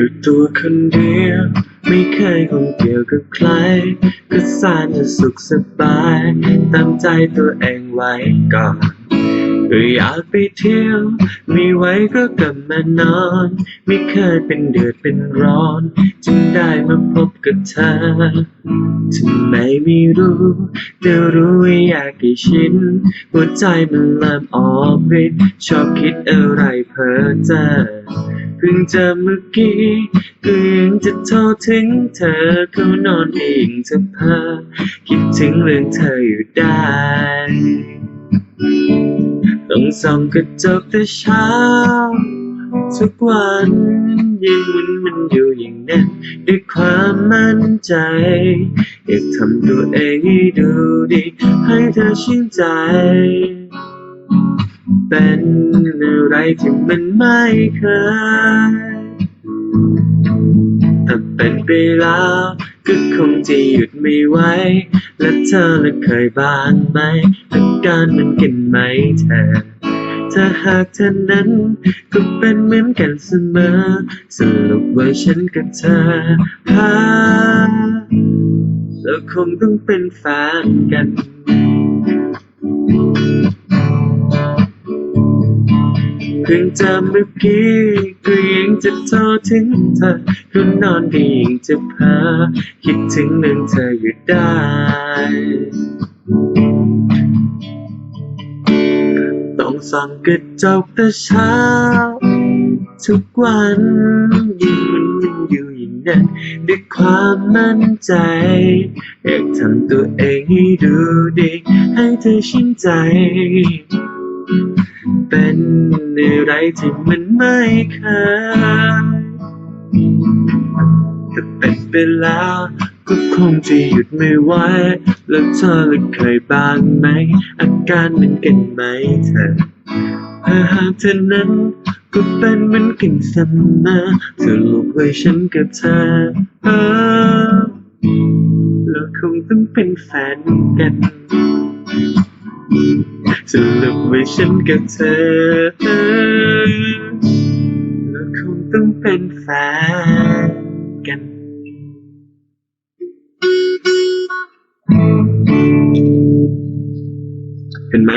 ู่ตัวคนเดียว ไม่เคยคงเกี่ยวกับใคร ก็สร้างจะสุขสบาย ตามใจตัวเองไว้ก่อนก็อยากไปเที่ยว มีไว้ก็กลับมานอน ไม่เคยเป็นเดือดเป็นร้อน จึงได้มาพบกับเธอ ทำไมไม่รู้แต่รู้ว่าอยากให้ชินหัวใจมันเริ่มออกฤทธิ์ชอบคิดอะไรเพ้อเจ้อเพิ่งเจอเมื่อกี้ก็ยังจะโทรถึงเธอเขานอนเองจะเพ้อคิดถึงเรื่องเธออยู่ได้ต้องส่องกระจกแต่เช้า ทุกวันยังมันมันอยู่อย่างนั้นด้วยความมั่นใจ อยากทำตัวเองให้ดูดี ให้เธอชื่นใจ เป็นอะไรที่มันไม่เคยแต่เป็นไปแล้วก็คงจะหยุดไม่ไหว และเธอละเคยบ้างไหมอาการมันกันไหมเธอ ถ้าหากเธอนั้น ก็เป็นเหมือนกันเสมอสรุปว่าฉันกับเธอหาเราคงต้องเป็นแฟนกันเพิ่งจำเมื่อกี้ก็ยังจะโทรถึงเธอคุณนอนดียังจะพ้อคิดถึงเรื่องเธออยู่ได้ ส่องกระจกแต่เช้า ทุกวันยิ่งมันยังอยู่อย่างนั้นด้วยความมั่นใจ อยากทำตัวเองให้ดูดีให้เธอชื่นใจ เป็นอะไรที่มันไม่เคยแต่เป็นไปแล้วก็คงจะหยุดไม่ไหว แล้วเธอละเคยบ้างไหม อาการเหมือนกันไหมเธอ ถ้าหากเธอนั้นก็เป็นเหมือนกันเสมอสรุปไว้ฉันกับเธอเออเราคงต้องเป็นแฟนกันสรุปว่าฉันกับเธอเราคงต้องเป็นแฟนกันเห็นไหม